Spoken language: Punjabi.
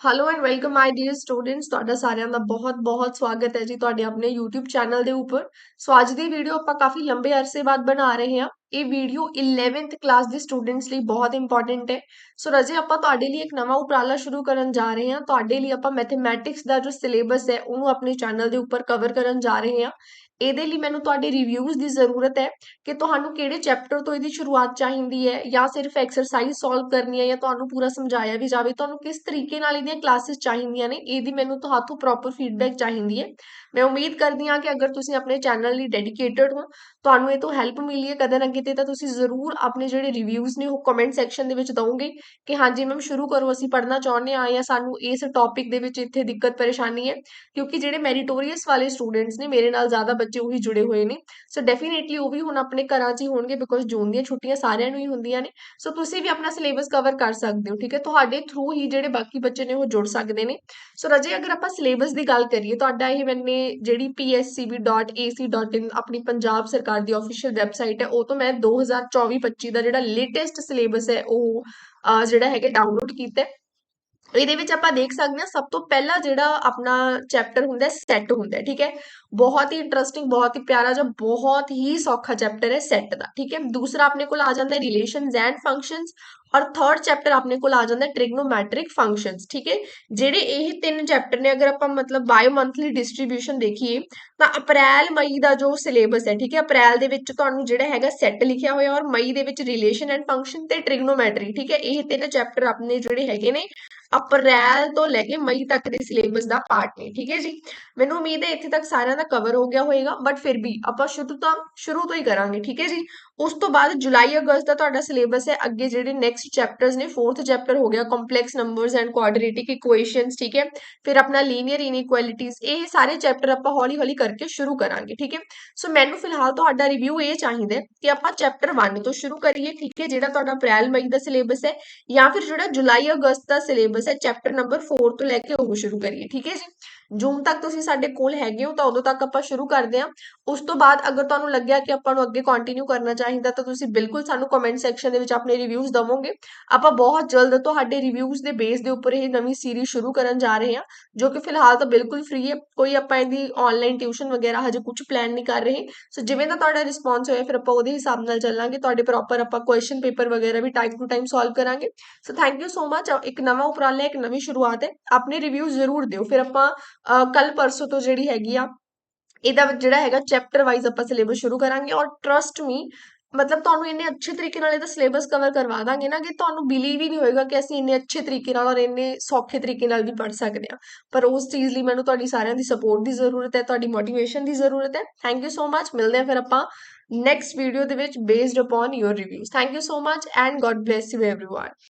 Hello and welcome my dear students ਤੁਹਾਡਾ ਸਾਰਿਆਂ ਦਾ ਬਹੁਤ-ਬਹੁਤ ਸਵਾਗਤ ਹੈ ਜੀ ਤੁਹਾਡੇ ਆਪਣੇ YouTube ਚੈਨਲ ਦੇ ਉੱਪਰ। ਸੋ ਅੱਜ ਦੀ ਵੀਡੀਓ ਆਪਾਂ ਕਾਫੀ ਲੰਬੇ ਅਰਸੇ ਬਾਅਦ ਬਣਾ ਰਹੇ ਹਾਂ। ਇਹ ਵੀਡੀਓ 11th ਕਲਾਸ ਦੇ ਸਟੂਡੈਂਟਸ ਲਈ ਬਹੁਤ ਇੰਪੋਰਟੈਂਟ ਹੈ। ਸੋ ਰਜੇ, ਆਪਾਂ ਤੁਹਾਡੇ ਲਈ ਇੱਕ ਨਵਾਂ ਉਪਰਾਲਾ ਸ਼ੁਰੂ ਕਰਨ ਜਾ ਰਹੇ ਹਾਂ। ਤੁਹਾਡੇ ਲਈ ਆਪਾਂ ਮੈਥਮੈਟਿਕਸ ਦਾ ਜੋ ਸਿਲੇਬਸ ਹੈ, ਉਹਨੂੰ ਆਪਣੇ ਚੈਨਲ ਦੇ ਉੱਪਰ ਕਵਰ ਕਰਨ ਜਾ ਰਹੇ ਹਾਂ। ਇਹਦੇ ਲਈ ਮੈਨੂੰ ਤੁਹਾਡੇ ਰਿਵਿਊਜ਼ ਦੀ ਜ਼ਰੂਰਤ ਹੈ ਕਿ ਤੁਹਾਨੂੰ ਕਿਹੜੇ ਚੈਪਟਰ ਤੋਂ ਇਹਦੀ ਸ਼ੁਰੂਆਤ ਚਾਹੀਦੀ ਹੈ ਜਾਂ ਸਿਰਫ ਐਕਸਰਸਾਈਜ਼ ਸੋਲਵ ਕਰਨੀ ਹੈ ਜਾਂ ਤੁਹਾਨੂੰ ਪੂਰਾ ਸਮਝਾਇਆ ਵੀ ਜਾਵੇ। ਤੁਹਾਨੂੰ ਕਿਸ ਤਰੀਕੇ ਨਾਲ ਇਹਦੀਆਂ ਕਲਾਸਿਸ ਚਾਹੀਦੀਆਂ ਨੇ, ਇਹਦੀ ਮੈਨੂੰ ਤੁਹਾਤੋਂ ਪ੍ਰੋਪਰ ਫੀਡਬੈਕ ਚਾਹੀਦੀ ਹੈ। ਮੈਂ ਉਮੀਦ ਕਰਦੀ ਹਾਂ ਕਿ ਅਗਰ ਤੁਸੀਂ ਆਪਣੇ ਚੈਨਲ ਲਈ ਡੈਡੀਕੇਟਡ ਹੋ, ਤੁਹਾਨੂੰ ਇਹ ਤੋਂ ਹੈਲਪ ਮਿਲੀ ਹੈ। ਕਦੇ ਨਾ ਕਿਤੇ ਤਾਂ ਤੁਸੀਂ ਜ਼ਰੂਰ ਆਪਣੇ ਜਿਹੜੇ ਰਿਵਿਊਜ਼ ਨੇ ਉਹ ਕਮੈਂਟ ਸੈਕਸ਼ਨ ਦੇ ਵਿੱਚ ਦਵੋਗੇ ਕਿ ਹਾਂਜੀ ਮੈਮ ਸ਼ੁਰੂ ਕਰੋ, ਅਸੀਂ ਪੜ੍ਹਨਾ ਚਾਹੁੰਦੇ ਹਾਂ ਜਾਂ ਸਾਨੂੰ ਇਸ ਟੌਪਿਕ ਦੇ ਵਿੱਚ ਇੱਥੇ ਦਿੱਕਤ ਪਰੇਸ਼ਾਨੀ ਹੈ, ਕਿਉਂਕਿ ਜਿਹੜੇ ਮੈਰੀਟੋਰੀਅਸ ਵਾਲੇ ਸਟੂਡੈਂਟਸ ਨੇ, ਮੇਰੇ ਨਾਲ ਜ਼ਿਆਦਾ ਬੱਚੇ ਉਹੀ ਜੁੜੇ ਹੋਏ ਨੇ ਸੋ ਡੈਫੀਨੇਟਲੀ ਉਹ ਵੀ ਹੁਣ ਆਪਣੇ ਘਰਾਂ 'ਚ ਹੀ ਹੋਣਗੇ ਬਿਕੋਜ਼ ਜੂਨ ਦੀਆਂ ਛੁੱਟੀਆਂ ਸਾਰਿਆਂ ਨੂੰ ਹੀ ਹੁੰਦੀਆਂ ਨੇ ਸੋ ਤੁਸੀਂ ਵੀ ਆਪਣਾ ਸਿਲੇਬਸ ਕਵਰ ਕਰ ਸਕਦੇ ਹੋ, ਠੀਕ ਹੈ? ਤੁਹਾਡੇ ਥਰੂ ਹੀ ਜਿਹੜੇ ਬਾਕੀ ਬੱਚੇ ਨੇ ਉਹ ਜੁੜ ਸਕਦੇ ਨੇ ਸੋ ਰਜੇ ਅਗਰ ਆਪਾਂ ਸਿਲੇਬਸ ਦੀ ਗੱਲ ਕਰੀਏ, ਤੁਹਾਡਾ ਇਹ ਮੈਨੇ ਜਿਹੜੀ pscb.ac.in ਆਪਣੀ ਪੰਜਾਬ ਸਰਕਾਰ ਦੀ ਆਫੀਸ਼ੀਅਲ ਵੈਬਸਾਈਟ ਹੈ, ਉਹ ਤੋਂ ਮੈਂ 2024-25 ਦਾ ਜਿਹੜਾ ਲੇਟੈਸਟ ਸਿਲੇਬਸ ਹੈ ਉਹ ਜਿਹੜਾ ਹੈਗਾ ਡਾਊਨਲੋਡ ਕੀਤਾ ਇਹਦੇ ਵਿੱਚ ਆਪਾਂ ਦੇਖ ਸਕਦੇ ਹਾਂ ਸਭ ਤੋਂ ਪਹਿਲਾ ਜਿਹੜਾ ਆਪਣਾ ਚੈਪਟਰ ਹੁੰਦਾ ਹੈ ਸੈੱਟ ਹੁੰਦਾ ਹੈ, ਠੀਕ ਹੈ। ਬਹੁਤ ਹੀ ਇੰਟਰਸਟਿੰਗ ਬਹੁਤ ਹੀ ਪਿਆਰਾ ਜਿਹਾ ਬਹੁਤ ਹੀ ਸੌਖਾ ਚੈਪਟਰ ਹੈ ਸੈੱਟ ਦਾ, ਠੀਕ ਹੈ। ਦੂਸਰਾ ਆਪਣੇ ਕੋਲ ਆ ਜਾਂਦਾ ਹੈ ਰਿਲੇਸ਼ਨਸ ਐਂਡ ਫੰਕਸ਼ਨਸ ਔਰ ਥਰਡ ਚੈਪਟਰ ਆਪਣੇ ਕੋਲ ਆ ਜਾਂਦਾ ਹੈ ਟ੍ਰਿਗਨੋਮੈਟ੍ਰਿਕ ਫੰਕਸ਼ਨਸ ਠੀਕ ਹੈ। ਜਿਹੜੇ ਇਹ ਤਿੰਨ ਚੈਪਟਰ ਨੇ, ਅਗਰ ਆਪਾਂ ਮਤਲਬ ਬਾਇਓ ਮੰਥਲੀ ਡਿਸਟ੍ਰੀਬਿਊਸ਼ਨ ਦੇਖੀਏ, ਤਾਂ ਅਪ੍ਰੈਲ, ਮਈ ਦਾ ਜੋ ਸਿਲੇਬਸ ਹੈ, ਠੀਕ ਹੈ। ਅਪ੍ਰੈਲ ਦੇ ਵਿੱਚ ਤੁਹਾਨੂੰ ਜਿਹੜਾ ਹੈਗਾ ਸੈੱਟ ਲਿਖਿਆ ਹੋਇਆ ਔਰ ਮਈ ਦੇ ਵਿੱਚ ਰਿਲੇਸ਼ਨ ਐਂਡ ਫੰਕਸ਼ਨ ਤੇ ਟ੍ਰਿਗਨੋਮੈਟਰੀ ਠੀਕ ਹੈ। ਇਹ ਤਿੰਨ ਚੈਪਟਰ ਆਪਣੇ ਜਿਹੜੇ ਹੈਗੇ ਨੇ ਅਪ੍ਰੈਲ ਤੋਂ ਲੈ ਕੇ ਮਈ ਤੱਕ ਦੇ ਸਿਲੇਬਸ ਦਾ ਪਾਰਟ ਨੇ, ਠੀਕ ਹੈ ਜੀ? ਮੈਨੂੰ ਉਮੀਦ ਹੈ ਇੱਥੇ ਤੱਕ ਸਾਰਿਆਂ ਦਾ ਕਵਰ ਹੋ ਗਿਆ ਹੋਵੇਗਾ ਬਟ ਫਿਰ ਵੀ ਆਪਾਂ ਸ਼ੁਰੂ ਤੋਂ ਸ਼ੁਰੂ ਤੋਂ ਹੀ ਕਰਾਂਗੇ, ਠੀਕ ਹੈ ਜੀ? ਉਸ ਤੋਂ ਬਾਅਦ ਜੁਲਾਈ ਅਗਸਤ ਦਾ ਤੁਹਾਡਾ ਸਿਲੇਬਸ ਹੈ। ਅੱਗੇ ਜਿਹੜੇ ਨੈਕਸਟ ਚੈਪਟਰਸ ਨੇ ਫੋਰਥ ਚੈਪਟਰ ਹੋ ਗਿਆ complex numbers and quadratic equations ਠੀਕ ਹੈ। ਫਿਰ ਆਪਣਾ ਲੀਨੀਅਰ ਇਨਇਕੁਐਲਿਟੀਜ਼ ਇਹ ਸਾਰੇ ਚੈਪਟਰ ਆਪਾਂ ਹੌਲੀ ਹੌਲੀ ਕਰਕੇ ਸ਼ੁਰੂ ਕਰਾਂਗੇ, ਠੀਕ ਹੈ। ਸੋ ਮੈਨੂੰ ਫਿਲਹਾਲ ਤੁਹਾਡਾ ਰਿਵਿਊ ਇਹ ਚਾਹੀਦਾ ਕਿ ਆਪਾਂ ਚੈਪਟਰ 1 ਤੋਂ ਸ਼ੁਰੂ ਕਰੀਏ, ਠੀਕ ਹੈ। ਜਿਹੜਾ ਤੁਹਾਡਾ ਅਪ੍ਰੈਲ, ਮਈ ਦਾ ਸਿਲੇਬਸ ਹੈ ਜਾਂ ਫਿਰ ਜਿਹੜਾ ਜੁਲਾਈ, ਅਗਸਤ ਦਾ ਸਿਲੇਬਸ ਹੈ ਚੈਪਟਰ ਨੰਬਰ 4 ਤੋਂ ਲੈ ਕੇ ਉਹ ਸ਼ੁਰੂ ਕਰੀਏ, ਠੀਕ ਹੈ ਜੀ। ਜੂਨ ਤੱਕ ਤੁਸੀਂ ਸਾਡੇ ਕੋਲ ਹੈਗੇ ਹੋ ਤਾਂ ਉਦੋਂ ਤੱਕ ਆਪਾਂ ਸ਼ੁਰੂ ਕਰਦੇ ਹਾਂ। ਉਸ ਤੋਂ ਬਾਅਦ ਅਗਰ ਤੁਹਾਨੂੰ ਲੱਗਿਆ ਕਿ ਆਪਾਂ ਨੂੰ ਅੱਗੇ ਕੰਟੀਨਿਊ ਕਰਨਾ ਚਾਹੀਦਾ ਤਾਂ ਤੁਸੀਂ ਬਿਲਕੁਲ ਸਾਨੂੰ ਕਮੈਂਟ ਸੈਕਸ਼ਨ ਦੇ ਵਿੱਚ ਆਪਣੇ ਰਿਵਿਊਜ਼ ਦਵੋਗੇ। ਆਪਾਂ ਬਹੁਤ ਜਲਦ ਤੁਹਾਡੇ ਰਿਵਿਊਜ਼ ਦੇ ਬੇਸ ਦੇ ਉੱਪਰ ਇਹ ਨਵੀਂ ਸੀਰੀਜ਼ ਸ਼ੁਰੂ ਕਰਨ ਜਾ ਰਹੇ ਹਾਂ, ਜੋ ਕਿ ਫਿਲਹਾਲ ਤਾਂ ਬਿਲਕੁਲ ਫ੍ਰੀ ਹੈ। ਕੋਈ ਆਪਾਂ ਇਹਦੀ ਆਨਲਾਈਨ ਟਿਊਸ਼ਨ ਵਗੈਰਾ ਹਜੇ ਕੁਝ ਪਲਾਨ ਨਹੀਂ ਕਰ ਰਹੇ। ਸੋ ਜਿਵੇਂ ਦਾ ਤੁਹਾਡਾ ਰਿਸਪੌਂਸ ਹੋਇਆ, ਫਿਰ ਆਪਾਂ ਉਹਦੇ ਹਿਸਾਬ ਨਾਲ ਚੱਲਾਂਗੇ। ਤੁਹਾਡੇ ਪ੍ਰੋਪਰ ਆਪਾਂ ਕੁਐਸਚਨ ਪੇਪਰ ਵਗੈਰਾ ਵੀ ਟਾਈਮ ਟੂ ਟਾਈਮ ਸੋਲਵ ਕਰਾਂਗੇ। So thank you so much ਇੱਕ ਨਵਾਂ ਉਪਰਾਲਾ, ਇੱਕ ਨਵੀਂ ਸ਼ੁਰੂਆਤ ਹੈ। ਆਪਣੇ ਰਿਵਿਊ ਜ਼ਰੂਰ ਦਿਓ। ਫਿਰ ਆਪਾਂ ਕੱਲ ਪਰਸੋਂ ਤੋਂ ਜਿਹੜੀ ਹੈਗੀ ਆ, ਇਹਦਾ ਜਿਹੜਾ ਹੈਗਾ ਚੈਪਟਰ ਵਾਈਜ਼ ਆਪਾਂ ਸਿਲੇਬਸ ਸ਼ੁਰੂ ਕਰਾਂਗੇ। ਔਰ ਟਰਸਟ ਮੀ ਮਤਲਬ ਤੁਹਾਨੂੰ ਇੰਨੇ ਅੱਛੇ ਤਰੀਕੇ ਨਾਲ ਇਹਦਾ ਸਿਲੇਬਸ ਕਵਰ ਕਰਵਾ ਦਾਂਗੇ ਨਾ ਕਿ ਤੁਹਾਨੂੰ ਬਿਲੀਵ ਹੀ ਨਹੀਂ ਹੋਏਗਾ ਕਿ ਅਸੀਂ ਇੰਨੇ ਅੱਛੇ ਤਰੀਕੇ ਨਾਲ ਔਰ ਇੰਨੇ ਸੌਖੇ ਤਰੀਕੇ ਨਾਲ ਵੀ ਪੜ੍ਹ ਸਕਦੇ ਹਾਂ ਪਰ ਉਸ ਚੀਜ਼ ਲਈ ਮੈਨੂੰ ਤੁਹਾਡੀ ਸਾਰਿਆਂ ਦੀ ਸਪੋਰਟ ਦੀ ਜ਼ਰੂਰਤ ਹੈ ਤੁਹਾਡੀ ਮੋਟੀਵੇਸ਼ਨ ਦੀ ਜ਼ਰੂਰਤ ਹੈ ਥੈਂਕ ਯੂ ਸੋ ਮਚ ਮਿਲਦੇ ਹਾਂ ਫਿਰ ਆਪਾਂ ਨੈਕਸਟ ਵੀਡੀਓ ਦੇ ਵਿੱਚ based upon your reviews thank you so much and God bless you everyone